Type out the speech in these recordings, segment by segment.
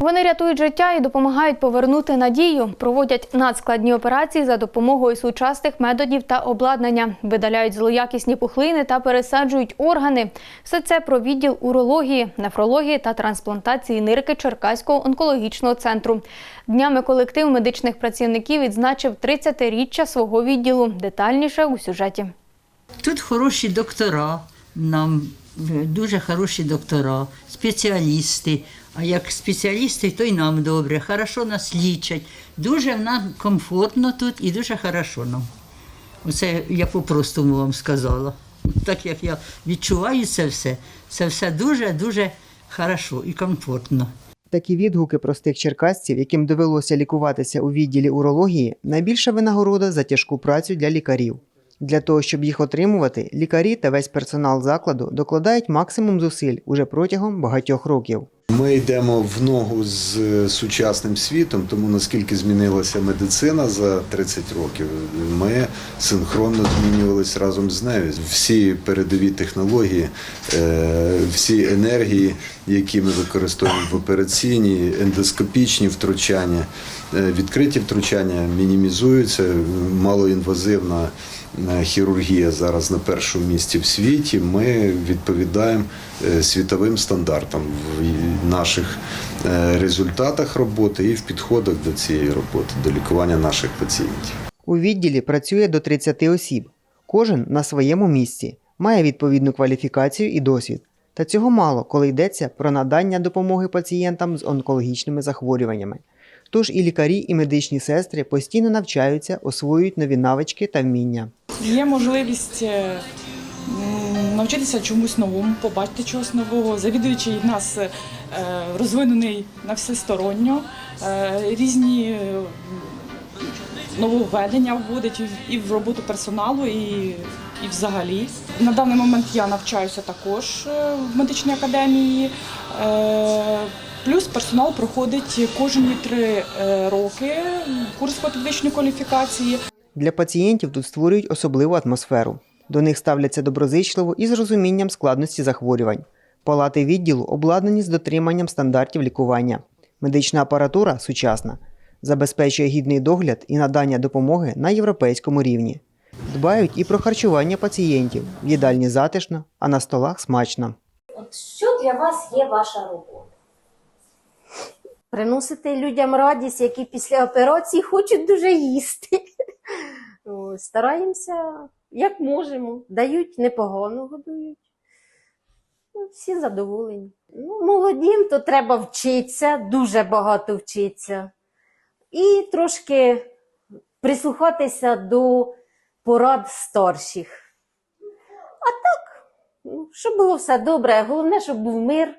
Вони рятують життя і допомагають повернути надію. Проводять надскладні операції за допомогою сучасних методів та обладнання, видаляють злоякісні пухлини та пересаджують органи. Все це про відділ урології, нефрології та трансплантації нирки Черкаського онкологічного центру. Днями колектив медичних працівників відзначив 30-річчя свого відділу. Детальніше у сюжеті. Тут хороші доктора, нам дуже хороші доктора, спеціалісти. А як спеціалісти, то й нам добре, хорошо нас лічать. Дуже нам комфортно тут і дуже хорошо нам. Оце я по-простому вам сказала. Так як я відчуваю це все, це все дуже-дуже хорошо і комфортно. Такі відгуки простих черкасців, яким довелося лікуватися у відділі урології, найбільша винагорода за тяжку працю для лікарів. Для того, щоб їх отримувати, лікарі та весь персонал закладу докладають максимум зусиль уже протягом багатьох років. Ми йдемо в ногу з сучасним світом, тому наскільки змінилася медицина за 30 років, ми синхронно змінювалися разом з нею. Всі передові технології, е, всі енергії, які ми використовуємо в операційній, ендоскопічні втручання, відкриті втручання мінімізуються, малоінвазивна е, хірургія зараз на першому місці в світі. Ми відповідаємо е, світовим стандартам в наших е, результатах роботи і в підходах до цієї роботи, до лікування наших пацієнтів. У відділі працює до 30 осіб. Кожен на своєму місці має відповідну кваліфікацію і досвід. Та цього мало, коли йдеться про надання допомоги пацієнтам з онкологічними захворюваннями. Тож і лікарі, і медичні сестри постійно навчаються, освоюють нові навички та вміння. Є можливість е, навчитися чомусь новому, побачити чогось нового. Завідуючий в нас е, розвинений на всесторонньо, е, різні нововведення вводить і в- роботу персоналу, і, і взагалі. На даний момент я навчаюся також в медичній академії. Плюс персонал проходить кожні три е, роки курс по підвищенню кваліфікації. Для пацієнтів тут створюють особливу атмосферу. До них ставляться доброзичливо і з розумінням складності захворювань. Палати відділу обладнані з дотриманням стандартів лікування. Медична апаратура сучасна, забезпечує гідний догляд і надання допомоги на європейському рівні. Дбають і про харчування пацієнтів. В їдальні затишно, а на столах смачно. От що для вас є ваша робота? Приносити людям радість, які після операції хочуть дуже їсти. Стараємося, як можемо. Дають непогано годують. Ну, Всі задоволені. Ну, молодім то треба вчитися, дуже багато вчитися. І трошки прислухатися до порад старших. А так, ну, щоб було все добре, головне, щоб був мир,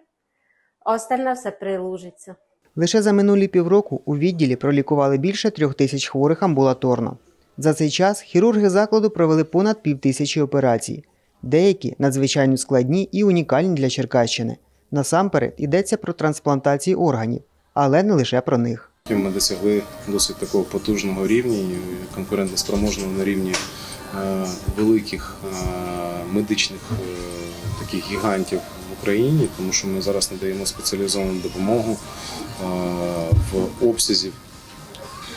а остальне все приложиться. Лише за минулі півроку у відділі пролікували більше трьох тисяч хворих амбулаторно. За цей час хірурги закладу провели понад півтисячі операцій, деякі надзвичайно складні і унікальні для Черкащини. Насамперед йдеться про трансплантації органів, але не лише про них. Ми досягли досить такого потужного рівня, і конкурентоспроможного на рівні е, великих е, медичних е, таких гігантів в Україні, тому що ми зараз надаємо спеціалізовану допомогу в обсязі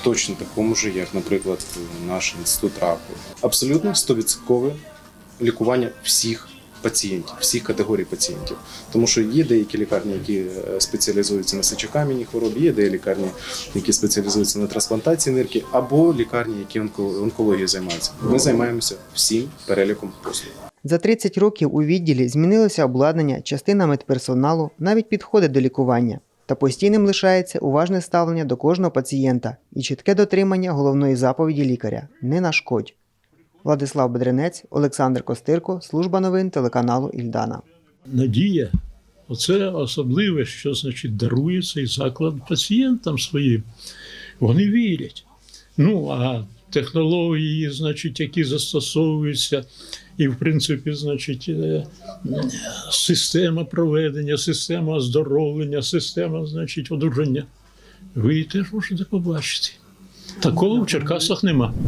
точно такому ж, як, наприклад, наш інститут раку. Абсолютно 100% лікування всіх пацієнтів, всіх категорій пацієнтів. Тому що є деякі лікарні, які е, спеціалізуються на сечокам'яній хворобі, є деякі лікарні, які спеціалізуються на трансплантації нирки, або лікарні, які онко- онкологією займаються. Ми займаємося всім переліком послуг. За 30 років у відділі змінилося обладнання, частина медперсоналу, навіть підходи до лікування. Та постійним лишається уважне ставлення до кожного пацієнта і чітке дотримання головної заповіді лікаря не нашкодь. Владислав Бедренець, Олександр Костирко, служба новин телеканалу Ільдана. надія. Оце особливе, що значить дарує цей заклад пацієнтам своїм. Вони вірять. Ну а технології, значить, які застосовуються, і, в принципі, значить, е, система проведення, система оздоровлення, система, значить, одужання. Ви теж можете побачити. Такого в Черкасах нема.